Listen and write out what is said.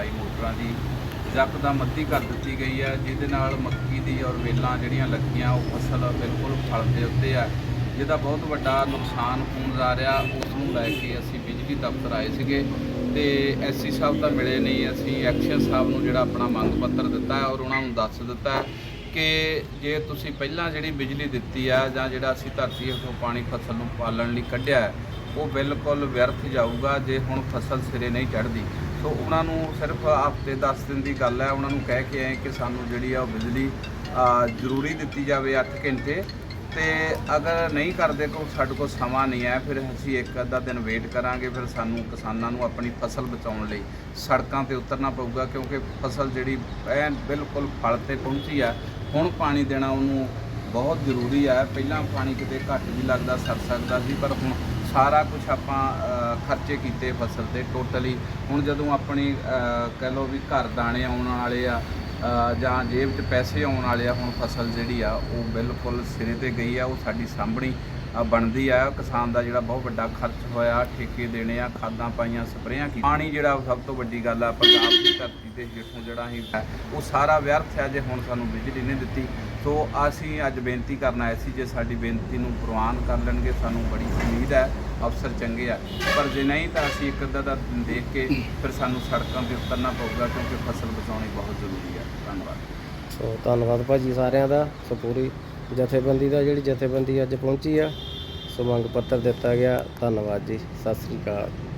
Supply ਮੋਟਰਾਂ ਦੀ ਯਕਦਮ ਮੱਦੀ ਕਰ ਦਿੱਤੀ ਗਈ ਹੈ, ਜਿਹਦੇ ਨਾਲ ਮੱਕੀ ਦੀ ਔਰ ਵੇਲਾਂ ਜਿਹੜੀਆਂ ਲੱਗੀਆਂ, ਉਹ ਫਸਲ ਬਿਲਕੁਲ ਫਲ ਦੇ ਉੱਤੇ ਆ। ਜਿਹਦਾ ਬਹੁਤ ਵੱਡਾ ਨੁਕਸਾਨ ਹੋਣ ਜਾ ਰਿਹਾ ਉਸ ਨੂੰ ਲੈ ਕੇ ਅਸੀਂ ਬਿਜਲੀ ਦਫ਼ਤਰ ਆਏ ਸੀਗੇ ਤੇ ਐਸਸੀ ਸਾਹਿਬ ਤਾਂ ਮਿਲੇ ਨਹੀਂ। ਅਸੀਂ ਐਕਸ਼ਨ ਸਾਹਿਬ ਨੂੰ ਜਿਹੜਾ ਆਪਣਾ ਮੰਗ ਪੱਤਰ ਦਿੱਤਾ ਔਰ ਉਹਨਾਂ ਨੂੰ ਦੱਸ ਦਿੱਤਾ ਕਿ ਜੇ ਤੁਸੀਂ ਪਹਿਲਾਂ ਜਿਹੜੀ ਬਿਜਲੀ ਦਿੱਤੀ ਆ ਜਾਂ ਜਿਹੜਾ ਅਸੀਂ ਧਰਤੀ ਹੇਠੋਂ ਪਾਣੀ ਫਸਲ ਨੂੰ ਪਾਲਣ ਲਈ ਕੱਢਿਆ ਉਹ ਬਿਲਕੁਲ ਵਿਅਰਥ ਜਾਊਗਾ ਜੇ ਹੁਣ ਫਸਲ ਸਿਰੇ ਨਹੀਂ ਚੜ੍ਹਦੀ। ਸੋ ਉਹਨਾਂ ਨੂੰ ਸਿਰਫ ਹਫ਼ਤੇ 10 ਦਿਨ ਦੀ ਗੱਲ ਹੈ, ਉਹਨਾਂ ਨੂੰ ਕਹਿ ਕੇ ਆਏ ਕਿ ਸਾਨੂੰ ਜਿਹੜੀ ਆ ਉਹ ਬਿਜਲੀ ਜ਼ਰੂਰੀ ਦਿੱਤੀ ਜਾਵੇ 8 ਘੰਟੇ। ਤੇ ਅਗਰ ਨਹੀਂ ਕਰਦੇ ਕੋ ਸਾਡੇ ਕੋਲ ਸਮਾਂ ਨਹੀਂ ਹੈ, ਫਿਰ ਅਸੀਂ ਇੱਕ ਅੱਧਾ ਦਿਨ ਵੇਟ ਕਰਾਂਗੇ, ਫਿਰ ਸਾਨੂੰ ਕਿਸਾਨਾਂ ਨੂੰ ਆਪਣੀ ਫਸਲ ਬਚਾਉਣ ਲਈ ਸੜਕਾਂ ਤੇ ਉਤਰਨਾ ਪਊਗਾ, ਕਿਉਂਕਿ ਫਸਲ ਜਿਹੜੀ ਐਨ ਬਿਲਕੁਲ ਫਲ ਤੇ ਪਹੁੰਚੀ ਆ, ਹੁਣ ਪਾਣੀ ਦੇਣਾ ਉਹਨੂੰ ਬਹੁਤ ਜ਼ਰੂਰੀ ਹੈ। ਪਹਿਲਾਂ ਪਾਣੀ ਕਿਤੇ ਘੱਟ ਵੀ ਲੱਗਦਾ ਸਰ ਸਕਦਾ ਸੀ, ਪਰ ਹੁਣ ਸਾਰਾ ਕੁਝ ਆਪਾਂ ਖਰਚੇ ਕੀਤੇ ਫਸਲ ਤੇ ਟੋਟਲੀ ਹੁਣ ਜਦੋਂ ਆਪਣੀ ਕਹਿ ਲਓ ਵੀ ਘਰ ਦਾਣੇ ਆਉਣ ਵਾਲੇ ਆ ਜਾਂ ਜੇਬ 'ਚ ਪੈਸੇ ਆਉਣ ਵਾਲੇ ਆ, ਹੁਣ ਫਸਲ ਜਿਹੜੀ ਆ, ਉਹ ਬਿਲਕੁਲ ਸਿਰੇ ਤੇ ਗਈ ਆ, ਉਹ ਸਾਡੀ ਸਾਂਭਣੀ। ਬਣਦੀ ਆ। ਕਿਸਾਨ ਦਾ ਜਿਹੜਾ ਬਹੁਤ ਵੱਡਾ ਖਰਚ ਹੋਇਆ, ਠੇਕੇ ਦੇਣੇ ਆ, ਖਾਦਾਂ ਪਾਈਆਂ, ਸਪਰੇਆਂ ਕੀ ਪਾਣੀ ਜਿਹੜਾ ਸਭ ਤੋਂ ਵੱਡੀ ਗੱਲ ਆ ਪੰਜਾਬ ਦੀ ਧਰਤੀ ਤੇ ਹੇਠੋਂ ਜਿਹੜਾ ਹੀ ਉਹ ਸਾਰਾ ਵਿਅਰਥ ਆ ਜੇ ਹੁਣ ਸਾਨੂੰ ਬਿਜਲੀ ਨਹੀਂ ਦਿੱਤੀ। ਸੋ ਅਸੀਂ ਅੱਜ ਬੇਨਤੀ ਕਰਨ ਆਏ ਸੀ ਜੇ ਸਾਡੀ ਬੇਨਤੀ ਨੂੰ ਪ੍ਰਵਾਨ ਕਰ ਲੈਣਗੇ, ਸਾਨੂੰ ਬੜੀ ਉਮੀਦ ਹੈ, ਅਫਸਰ ਚੰਗੇ ਆ। ਪਰ ਜੇ ਨਹੀਂ ਤਾਂ ਅਸੀਂ ਇੱਕ ਅੱਧਾ ਦਾ ਦੇਖ ਕੇ ਫਿਰ ਸਾਨੂੰ ਸੜਕਾਂ ਤੇ ਉਤਰਨਾ ਪਊਗਾ ਕਿਉਂਕਿ ਫਸਲ ਬਚਾਉਣੀ ਬਹੁਤ ਜ਼ਰੂਰੀ ਹੈ ਧੰਨਵਾਦ। ਸੋ ਧੰਨਵਾਦ ਭਾਜੀ ਸਾਰਿਆਂ ਦਾ। ਸੋ ਪੂਰੀ ਜਥੇਬੰਦੀ ਦਾ ਜਿਹੜੀ ਜਥੇਬੰਦੀ ਅੱਜ ਪਹੁੰਚੀ ਆ, ਸੋ ਮੰਗ ਪੱਤਰ ਦਿੱਤਾ ਗਿਆ। ਧੰਨਵਾਦ ਜੀ। ਸਤਿ ਸ੍ਰੀ ਅਕਾਲ।